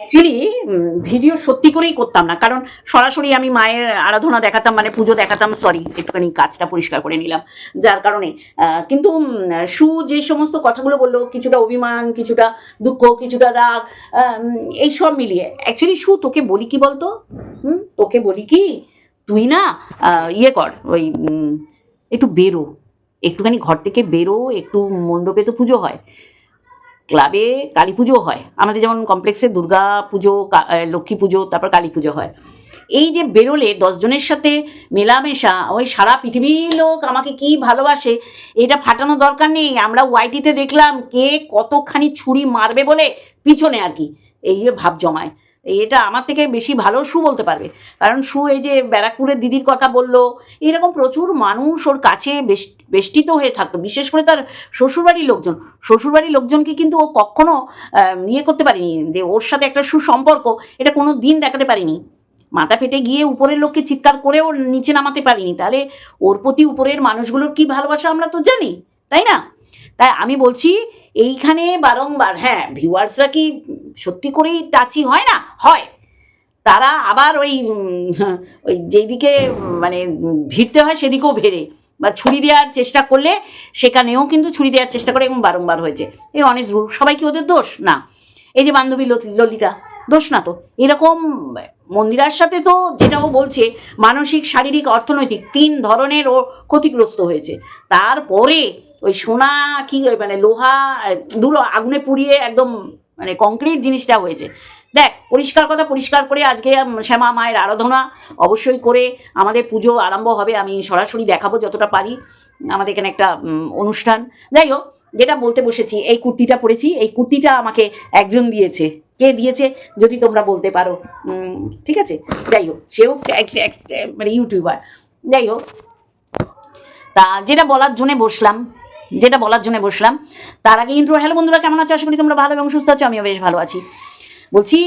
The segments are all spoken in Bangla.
অ্যাকচুয়ালি ভিডিও সত্যি করেই করতাম না। কারণ সরাসরি আমি মায়ের আরাধনা দেখাতাম মানে পুজো দেখাতাম সরি একটুখানি কাজটা পরিষ্কার করে নিলাম। যার কারণে কিন্তু সু যে সমস্ত কথাগুলো বলল, কিছুটা অভিমান, কিছুটা দুঃখ, কিছুটা রাগ এই সব মিলিয়ে। অ্যাকচুয়ালি, সু, তোকে বলি কি বলতো? হুম? তোকে বলি কি? তুই না ইয়ে কর, ওই একটু বেরো। একটুখানি ঘর থেকে বেরো, একটু মণ্ডপে তো পুজো হয়। ক্লাবে কালী পুজো হয়। আমাদের যেমন কমপ্লেক্সে দুর্গা পুজো লক্ষ্মী পুজো, তারপর কালী পুজো হয়। এই যে বেরোলে দশজনের সাথে মেলামেশা, ওই সারা পৃথিবীর লোক আমাকে কি ভালোবাসে? এটা ফাটানো দরকার নেই। আমরা ওয়াইটিতে দেখলাম কে কতখানি ছুরি মারবে বলে পিছনে আর কি। এই যে ভাব জমায়। এটা আমার থেকে বেশি ভালো সু বলতে পারবে। কারণ সু এই যে ব্যারাকপুরের দিদির কথা বলল, এরকম প্রচুর মানুষ ওর কাছে বেষ্টিত হয়ে থাকতো। বিশেষ করে তার শ্বশুরবাড়ির লোকজন। শ্বশুরবাড়ির লোকজনকে কিন্তু ও কখনো ইয়ে করতে পারিনি। যে ওর সাথে একটা সুসম্পর্ক, এটা কোনো দিন দেখাতে পারিনি। মাথা ফেটে গিয়ে উপরের লোককে চিৎকার করে ওর নিচে নামাতে পারিনি। তাহলে ওর প্রতি উপরের মানুষগুলোর কি ভালোবাসা আমরা তো জানি? তাই না? তাই আমি বলছি এইখানে বারংবার হ্যাঁ ভিউয়ার্সরা কি সত্যি করেই টাচি হয় না? হয়। তারা আবার ওই ওই যেদিকে মানে ভিড়তে হয় সেদিকেও ভেড়ে বা ছুরি দেওয়ার চেষ্টা করলে সেখানেও কিন্তু ছুরি দেওয়ার চেষ্টা করে এবং বারংবার হয়েছে। এই রুল সবাই কি ওদের দোষ? না। এই যে বান্ধবী ললিতা দোষ না তো। এরকম মন্দিরার সাথে তো যেটা ও বলছে, মানসিক, শারীরিক, অর্থনৈতিক তিন ধরনের ও ক্ষতিগ্রস্ত হয়েছে। তারপরে ওই সোনা কি মানে লোহা ধুলো আগুনে পুড়িয়ে একদম মানে কংক্রিট জিনিসটা হয়েছে। দেখ, পরিষ্কার কথা পরিষ্কার করে আজকে শ্যামা মায়ের আরাধনা অবশ্যই করে আমাদের পুজো আরম্ভ হবে। আমি সরাসরি দেখাবো যতটা পারি আমাদের এখানে একটা অনুষ্ঠান। যাই হোক যেটা বলতে বসেছি, এই কুর্তিটা পরেছি, এই কুর্তিটা আমাকে একজন দিয়েছে। কে দিয়েছে? যদি তোমরা বলতে পারো। ঠিক আছে? যাই হোক, সেও মানে ইউটিউবার। যাই হোক, তা যেটা বলার জন্যে বসলাম, যেটা বলার জন্য বসলাম, তার আগে ইন্ট্রো হ্যালো বন্ধুরা, কেমন আছো? আশা করি তোমরা ভালো এবং সুস্থ আছো, আমিও বেশ ভালো আছি। বলছি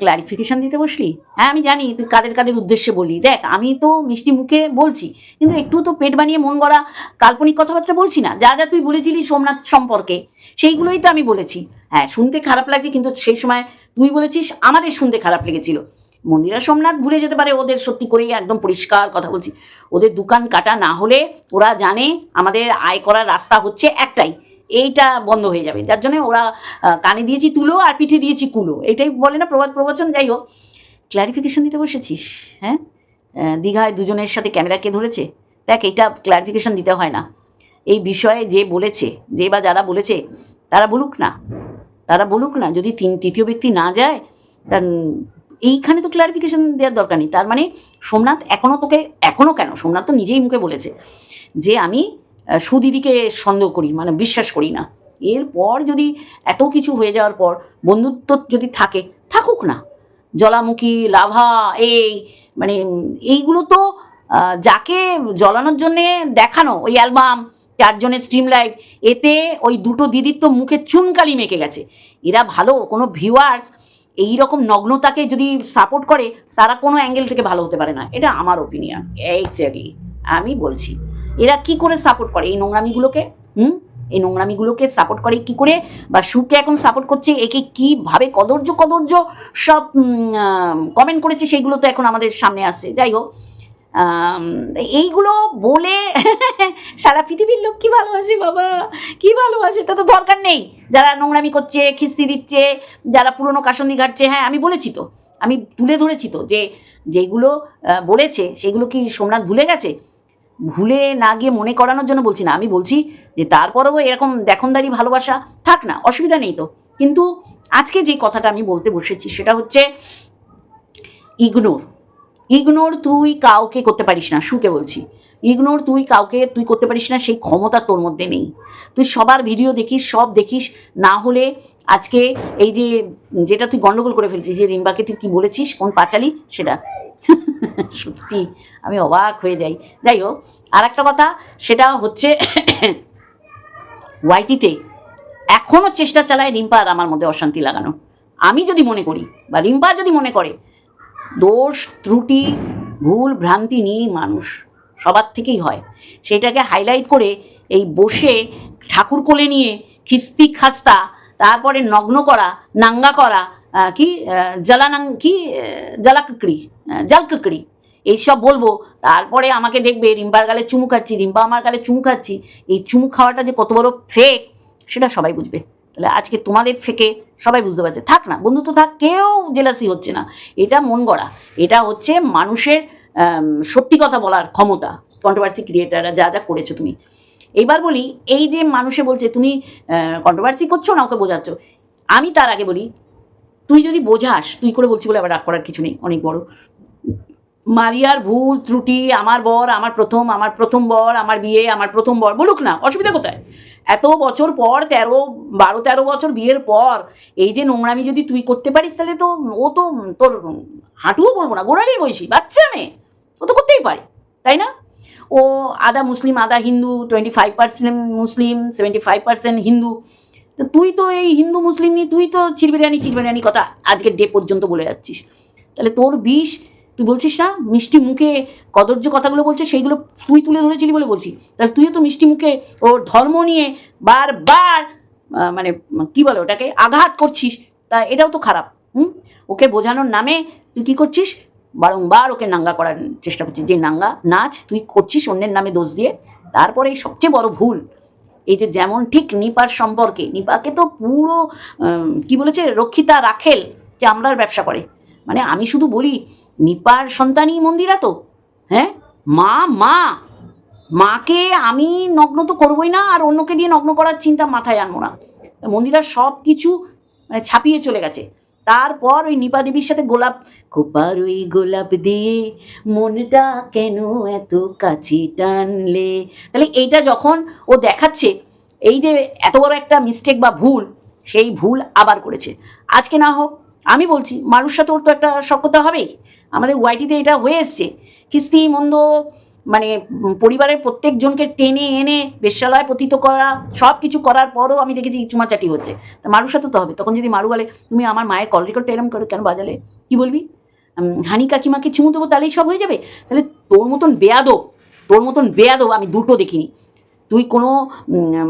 ক্লারিফিকেশন দিতে বসলি? হ্যাঁ আমি জানি, তুই কাদের কাদের উদ্দেশ্যে বলি দেখ, আমি তো মিষ্টি মুখে বলছি, কিন্তু একটু তো পেট বানিয়ে মন গড়া কাল্পনিক কথাবার্তা বলছি না। যা যা তুই বলেছিলি সোমনাথ সম্পর্কে, সেইগুলোই তো আমি বলেছি। হ্যাঁ শুনতে খারাপ লাগছে, কিন্তু সেই সময় তুই বলেছিস, আমাদের শুনতে খারাপ লেগেছিল। মন্দিরা সোমনাথ ভুলে যেতে পারে, ওদের সত্যি করেই একদম পরিষ্কার কথা বলছি। ওদের দোকান কাটা না হলে ওরা জানে, আমাদের আয় করার রাস্তা হচ্ছে একটাই এইটা বন্ধ হয়ে যাবে। যার জন্য ওরা কানে দিয়েছি তুলো আর পিঠে দিয়েছি কুলো। এটাই বলে না প্রবাদ প্রবচন, যাই হোক। ক্লারিফিকেশন দিতে বসেছিস হ্যাঁ? দীঘায় দুজনের সাথে ক্যামেরা কে ধরেছে? দেখ, এইটা ক্লারিফিকেশন দিতে হয় না। এই বিষয়ে যে বলেছে, যে বা যারা বলেছে, তারা বলুক না। তারা বলুক না। যদি তিন, তৃতীয় ব্যক্তি না যায় তা এইখানে তো ক্লারিফিকেশন দেওয়ার দরকার নেই। তার মানে সোমনাথ এখনও তোকে এখনও কেন? সোমনাথ তো নিজেই মুখে বলেছে যে আমি সুদিদিকে সন্দেহ করি মানে বিশ্বাস করি না। এরপর যদি এত কিছু হয়ে যাওয়ার পর বন্ধুত্ব যদি থাকে, থাকুক না। জলামুখী লাভা, এই মানে এইগুলো তো যাকে জ্বলানোর জন্যে দেখানো, ওই অ্যালবাম চারজনের স্ট্রিম লাইভ এতে ওই দুটো দিদির তো মুখে চুনকালি মেখে গেছে। এরা ভালো, কোনো ভিউয়ার্স এই রকম নগ্নতাকে যদি সাপোর্ট করে, তারা কোনো অ্যাঙ্গেল থেকে ভালো হতে পারে না। এটা আমার ওপিনিয়ন এক্স্যাক্টলি আমি বলছি। এরা কি করে সাপোর্ট করে? এই নোংরামিগুলোকে? হুম? এই নোংরামিগুলোকে সাপোর্ট করে কি করে? বা সুকে এখন সাপোর্ট করছে? একে কীভাবে কদর্য কদর্য সব কমেন্ট করেছে সেইগুলো তো এখন আমাদের সামনে আসছে। যাই হোক এইগুলো বলে সারা পৃথিবীর লোক কি ভালোবাসে বাবা? কি ভালোবাসে? তা তো দরকার নেই। যারা নোংরামি করছে, খিস্তি দিচ্ছে, যারা পুরনো কাসন্দি ঘাটছে হ্যাঁ আমি বলেছি তো। আমি তুলে ধরেছি তো যে যেগুলো বলেছে, সেগুলো কি সোমনাথ ভুলে গেছে? ভুলে না গিয়ে মনে করানোর জন্য বলছি না। আমি বলছি যে তারপরেও এরকম দেখনদারি, ভালোবাসা থাক না, অসুবিধা নেই তো। কিন্তু আজকে যে কথাটা আমি বলতে বসেছি সেটা হচ্ছে ইগনোর। ইগনোর তুই কাউকে করতে পারিস না, সুকে বলছি। ইগনোর তুই কাউকে, তুই করতে পারিস না, সেই ক্ষমতা তোর মধ্যে নেই। তুই সবার ভিডিও দেখিস, সব দেখিস, না হলে আজকে এই যে যেটা তুই গন্ডগোল করে ফেলছিস, যে রিম্বাকে তুই কি বলেছিস, কোন পাঁচালি, সেটা। সত্যি, আমি অবাক হয়ে যাই। যাই হোক আর একটা কথা, সেটা হচ্ছে ওয়াইটিতে এখনও চেষ্টা চালায় রিম্পা আর আমার মধ্যে অশান্তি লাগানো। আমি যদি মনে করি, বা রিম্পা যদি মনে করে, দোষ, ত্রুটি, ভুল, ভ্রান্তি নিয়েই মানুষ, সবার থেকেই হয়। সেটাকে হাইলাইট করে এই বসে ঠাকুর কোলে নিয়ে খিস্তি খাস্তা তারপরে নগ্ন করা, নাঙ্গা করা কি আহ, জ্বালানাং কি আহ, জালকুকড়ি এইসব বলব। তারপরে আমাকে দেখবে রিম্পার গালে চুমু খাচ্ছি রিম্পা আমার গালে চুমু খাচ্ছি। এই চুমু খাওয়াটা যে কত বড় ফেক সেটা সবাই বুঝবে। তাহলে আজকে তোমাদের ফেকে সবাই বুঝতে পারছে। থাক না বন্ধু তো থাক কেউ জেলাসি হচ্ছে না। এটা মন গড়া। এটা হচ্ছে মানুষের সত্যি কথা বলার ক্ষমতা। কন্ট্রোভার্সি ক্রিয়েটাররা যা যা করেছ তুমি। এইবার বলি এই যে মানুষে বলছে তুমি কন্ট্রোভার্সি করছ না ওকে বোঝাচ্ছ? আমি তার আগে বলি তুই যদি বোঝাস, তুই করে বলছি বলে আবার রাগ করার কিছু নেই, অনেক বড়। মারিয়ার ভুল ত্রুটি, আমার বর, আমার প্রথম আমার প্রথম বর, আমার বিয়ে, আমার প্রথম বর, বলুক না, অসুবিধা কোথায়? এত বছর পর, তেরো, বারো, তেরো বছর বিয়ের পর, এই যে নোংরামি যদি তুই করতে পারিস, তাহলে তো ও তো তোর হাঁটুও বলব না গোড়ারই বয়সী বাচ্চা মেয়ে, ও তো করতেই পারে, তাই না? ও আদা মুসলিম আদা হিন্দু টোয়েন্টি ফাইভ পার্সেন্ট মুসলিম সেভেন্টি ফাইভ পার্সেন্ট হিন্দু তো তুই তো এই হিন্দু, মুসলিম নিয়ে তুই তো চিরবিরিয়ানি চিরবিরিয়ানি কথা আজকের ডে পর্যন্ত বলে যাচ্ছিস। তাহলে তোর বিষ, তুই বলছিস না, মিষ্টি মুখে কদর্য কথাগুলো বলছে, সেইগুলো তুই তুলে ধরেছিলি বলে বলছি। তাহলে তুইও তো মিষ্টি মুখে ওর ধর্ম নিয়ে বারবার মানে কি বলে ওটাকে, আঘাত করছিস। তা এটাও তো খারাপ, হুম? ওকে বোঝানোর নামে তুই কি করছিস? বারংবার ওকে নাঙ্গা করার চেষ্টা করছিস। যে নাঙ্গা নাচ তুই করছিস, অন্যের নামে দোষ দিয়ে। তারপরে সবচেয়ে বড় ভুল এই যে যেমন ঠিক নিপার সম্পর্কে, নিপাকে তো পুরো কি বলেছে, রক্ষিতা রাখেল চামড়ার ব্যবসা করে। মানে আমি শুধু বলি, নিপার সন্তানই মন্দিরা তো হ্যাঁ? মা মা, মাকে আমি নগ্ন তো করবোই না, আর অন্যকে দিয়ে নগ্ন করার চিন্তা মাথায় আনব না। মন্দিরা সব কিছু মানে ছাপিয়ে চলে গেছে। তারপর ওই নিপা দেবীর সাথে গোলাপ, খোপার ওই গোলাপ দিয়ে মনটা কেন এত কাছি টানলে? তাহলে এইটা যখন ও দেখাচ্ছে, এই যে এত বড় একটা মিস্টেক বা ভুল, সেই ভুল আবার করেছে। আজকে না হোক, আমি বলছি মানুষ সাথে ওর তো একটা সক্ষতা হবেই। আমাদের ওয়াইটিতে এটা হয়ে এসছে। কিস্তি, মন্দ মানে পরিবারের প্রত্যেকজনকে টেনে এনে বেশ্যালয় পতিত করা সব কিছু করার পরও আমি দেখেছি চুমাচাটি হচ্ছে। তা মারুর সাথে তো হবে, তখন যদি মারু বলে, তুমি আমার মায়ের কল রেকর্ডটা এরম করে কেন বাজালে? কি বলবি? হানি কাকিমাকে চুমু দেবো তাহলেই সব হয়ে যাবে? তাহলে তোর মতন বেয়াদব, তোর মতন বেয়াদব আমি দুটো দেখিনি। তুই কোনো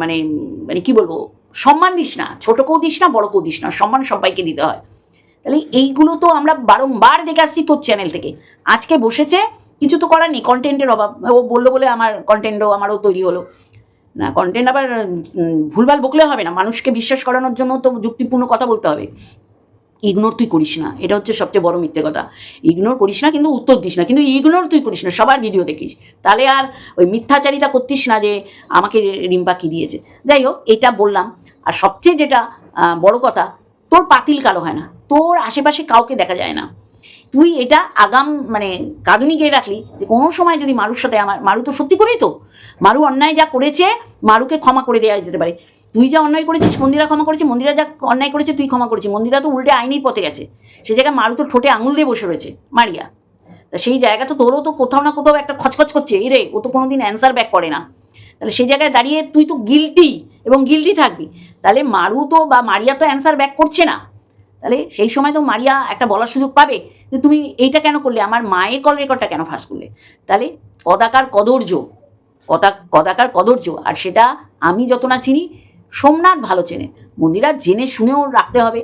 মানে মানে কি বলব, সম্মান দিস না ছোটকেও দিস না বড়কেও দিস না, সম্মান সবাইকে দিতে হয়। তাহলে এইগুলো তো আমরা বারংবার দেখে আসছি তোর চ্যানেল থেকে। আজকে বসেছে কিছু তো করার নেই কন্টেন্টের অভাব। ও বলল বলে আমার কন্টেন্টও আমারও তৈরি হলো। না কন্টেন্ট আবার ভুলভাল বকলে হবে না। মানুষকে বিশ্বাস করানোর জন্য তো যুক্তিপূর্ণ কথা বলতে হবে। ইগনোর তুই করিস না। এটা হচ্ছে সবচেয়ে বড় মিথ্যে কথা। ইগনোর করিস না, কিন্তু উত্তর দিস না। কিন্তু ইগনোর তুই করিস না, সবার ভিডিও দেখিস। তাহলে আর ওই মিথ্যাচারিতা করতিস না যে আমাকে রিম্পা কি দিয়েছে। যাই হোক, এটা বললাম। আর সবচেয়ে যেটা বড় কথা, তোর পাতিল কালো হয় না। তোর আশেপাশে কাউকে দেখা যায় না। তুই এটা আগাম মানে কাঁদুনি গিয়ে রাখলি যে কোনো সময় যদি মারুর সাথে আমার, মারু তো সত্যি করেই তো। মারু অন্যায় যা করেছে, মারুকে ক্ষমা করে দেওয়া যেতে পারে। তুই যা অন্যায় করেছিস, মন্দিরা ক্ষমা করেছে, মন্দিরা যা অন্যায় করেছে, তুই ক্ষমা করেছিস। মন্দিরা তো উল্টে আইনি পথে গেছে। সে জায়গায় মারু তো ঠোঁটে আঙুল দিয়ে বসে রয়েছে, মারিয়া। তা সেই জায়গা তো তোরও তো কোথাও না কোথাও একটা খচখচ করছে। এই রে, ও তো কোনোদিন অ্যান্সার ব্যাক করে না। তাহলে সেই জায়গায় দাঁড়িয়ে তুই তো গিলটি এবং গিলটি থাকবি। তাহলে মারু তো বা মারিয়া তো অ্যান্সার ব্যাক করছে না। তাহলে সেই সময় তো মারিয়া একটা বলার সুযোগ পাবে যে তুমি এইটা কেন করলে? আমার মায়ের কল রেকর্ডটা কেন ফাঁস করলে? তাহলে কদাকার কদর্য, কদা, কদাকার কদর্য, আর সেটা আমি যত না চিনি, সোমনাথ ভালো চেনে। মন্দিরা জেনে শুনেও রাখতে হবে।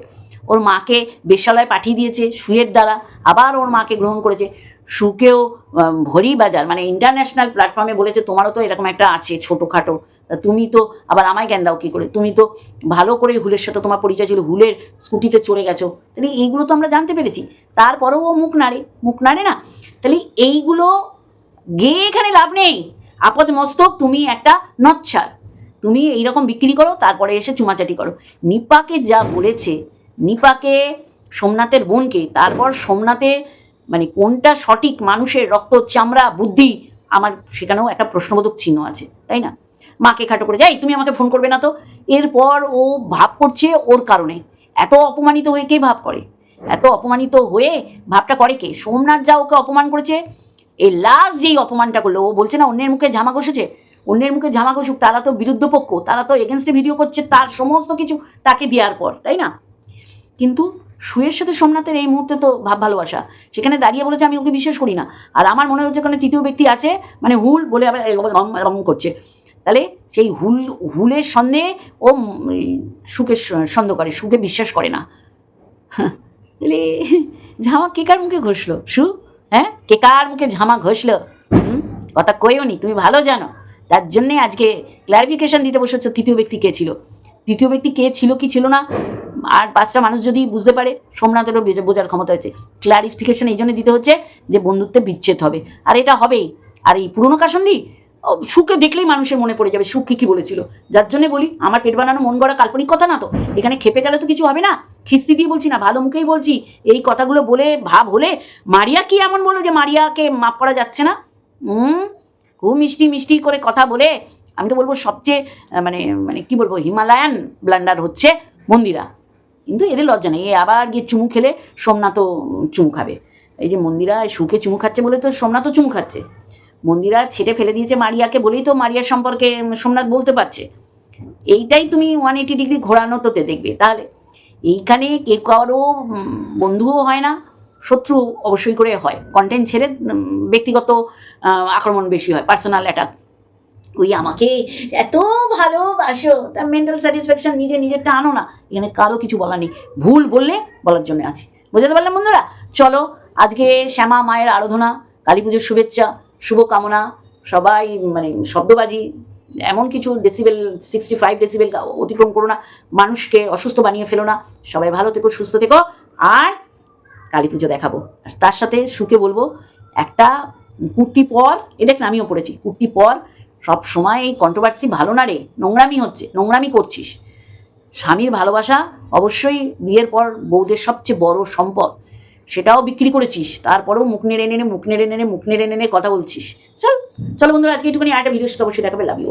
ওর মাকে বেশ্যালয় পাঠিয়ে দিয়েছে সুয়ের দ্বারা, আবার ওর মাকে গ্রহণ করেছে। সুকেও ভরি বাজার মানে ইন্টারন্যাশনাল প্ল্যাটফর্মে বলেছে, তোমারও তো এরকম একটা আছে ছোটোখাটো। তা তুমি তো আবার আমায় জ্ঞান দাও কী করে? তুমি তো ভালো করে হুলের সাথে তোমার পরিচয় ছিল, হুলের স্কুটিতে চড়ে গেছো। তাহলে এইগুলো তো আমরা জানতে পেরেছি। তারপরেও ও মুখ নাড়ে মুখ নাড়ে না। তাহলে এইগুলো গেয়ে এখানে লাভ নেই। আপদ মস্তক, তুমি একটা নচ্ছার। তুমি এইরকম বিক্রি করো, তারপরে এসে চুমাচাটি করো। নিপাকে যা বলেছে, নিপাকে সোমনাথের বোনকে, তারপর সোমনাথে মানে কোনটা সঠিক মানুষের রক্ত চামড়া বুদ্ধি, আমার সেখানেও একটা প্রশ্নবোধক চিহ্ন আছে, তাই না? মাকে খাটো করে যাই তুমি আমাকে ফোন করবে না তো? এরপর ও ভাব করছে ওর কারণে। এত অপমানিত হয়ে কে ভাব করে? এত অপমানিত হয়ে ভাবটা করে কে? সোমনাথ যা ওকে অপমান করেছে এই লাস্ট যেই অপমানটা করল, ও বলছে না, অন্যের মুখে ঝামা ঘষেছে? অন্যের মুখে ঝামা ঘষুক, তারা তো বিরুদ্ধ পক্ষ, তারা তো এগেনস্টে ভিডিও করছে, তার সমস্ত কিছু তাকে দেওয়ার পর, তাই না? কিন্তু সুয়ের সাথে সোমনাথের এই মুহূর্তে তো ভাব ভালোবাসা। সেখানে দাঁড়িয়ে বলেছে, আমি ওকে বিশ্বাস করি না। আর আমার মনে হচ্ছে ওখানে তৃতীয় ব্যক্তি আছে মানে হুল বলে আবার করছে। তাহলে সেই হুল, হুলের সন্দেহে ও সুখের সন্দেহ করে, সুখে বিশ্বাস করে না। তাহলে ঝামা কে কার মুখে ঘষলো? সু হ্যাঁ কে কার মুখে ঝামা ঘষলো? কথা কইও নি, তুমি ভালো জানো। তার জন্যে আজকে ক্লারিফিকেশন দিতে বসেছ, তৃতীয় ব্যক্তি কে ছিল? তৃতীয় ব্যক্তি কে ছিল কি ছিল না? আর পাঁচটা মানুষ যদি বুঝতে পারে, সোমনাথেরও বোঝার ক্ষমতা হয়েছে। ক্লারিফিকেশন এই জন্য দিতে হচ্ছে যে বন্ধুত্বে বিচ্ছেদ হবে। আর এটা হবেই। আর এই পুরনো কাসন্দি সুখে দেখলেই মানুষের মনে পড়ে যাবে, সুখ কি কি বলেছিল। যার জন্য বলি, আমার পেট বানানো মন গড়া কাল্পনিক কথা না তো, এখানে খেপে গেলে তো কিছু হবে না। খিস্তি দিয়ে বলছি না, ভালো মুখেই বলছি, এই কথাগুলো বলে, ভাব হলে মারিয়া কি এমন বলো যে মারিয়াকে মাফ করা যাচ্ছে না? হুম খুব মিষ্টি মিষ্টি করে কথা বলে, আমি তো বলব সবচেয়ে মানে মানে কি বলব, হিমালয়ান ব্লান্ডার হচ্ছে মন্দিরা। কিন্তু এদের লজ্জা নেই, এ আবার গিয়ে চুমু খেলে সোমনাথও চুমু খাবে। এই যে মন্দিরা সুখে চুমু খাচ্ছে বলে তো সোমনাথও চুমু খাচ্ছে। মন্দিরা ছেটে ফেলে দিয়েছে মারিয়াকে বলেই তো মারিয়ার সম্পর্কে সোমনাথ বলতে পারছে। এইটাই তুমি ওয়ান এইটি ডিগ্রি ঘোরানো তোতে দেখবে। তাহলে এইখানে কে কারও বন্ধুও হয় না, শত্রু অবশ্যই করে হয়। কন্টেন্ট ছেড়ে ব্যক্তিগত আক্রমণ বেশি হয় পার্সোনাল অ্যাটাক ওই আমাকে এত ভালোবাসো তার মেন্টাল স্যাটিসফ্যাকশন নিজে নিজেরটা আনো না। এখানে কারও কিছু বলার নেই। ভুল বললে বলার জন্য আছে। বুঝতে পারলাম বন্ধুরা? চলো, আজকে শ্যামা মায়ের আরাধনা, কালী পুজোর শুভেচ্ছা। শুভকামনা, সবাই মানে শব্দবাজি, এমন কিছু ডেসিবেল সিক্সটি ফাইভ ডেসিবেল অতিক্রম করো না, মানুষকে অসুস্থ বানিয়ে ফেলো না, সবাই ভালো থেকো, সুস্থ থেকো, আর কালী পুজো দেখাবো। আর তার সাথে সুখে বলব, একটা কুর্তি পর, এ দেখ আমিও পড়েছি কুর্তি পর সব সময় এই কন্ট্রোভার্সি ভালো না রে, নোংরামি হচ্ছে, নোংরামি করছিস। স্বামীর ভালোবাসা অবশ্যই বিয়ের পর বউদের সবচেয়ে বড় সম্পদ। সেটাও বিক্রি করেছিস, তারপরেও মুখ নেড়ে নেড়ে, মুখ নেড়ে নেড়ে, মুখ নেড়ে নেড়ে কথা বলছিস। চল, চলো বন্ধুরা, আজকে একটুখানি আরেকটা ভিডিও সাথে অবশ্যই দেখাবে লাভ ইউ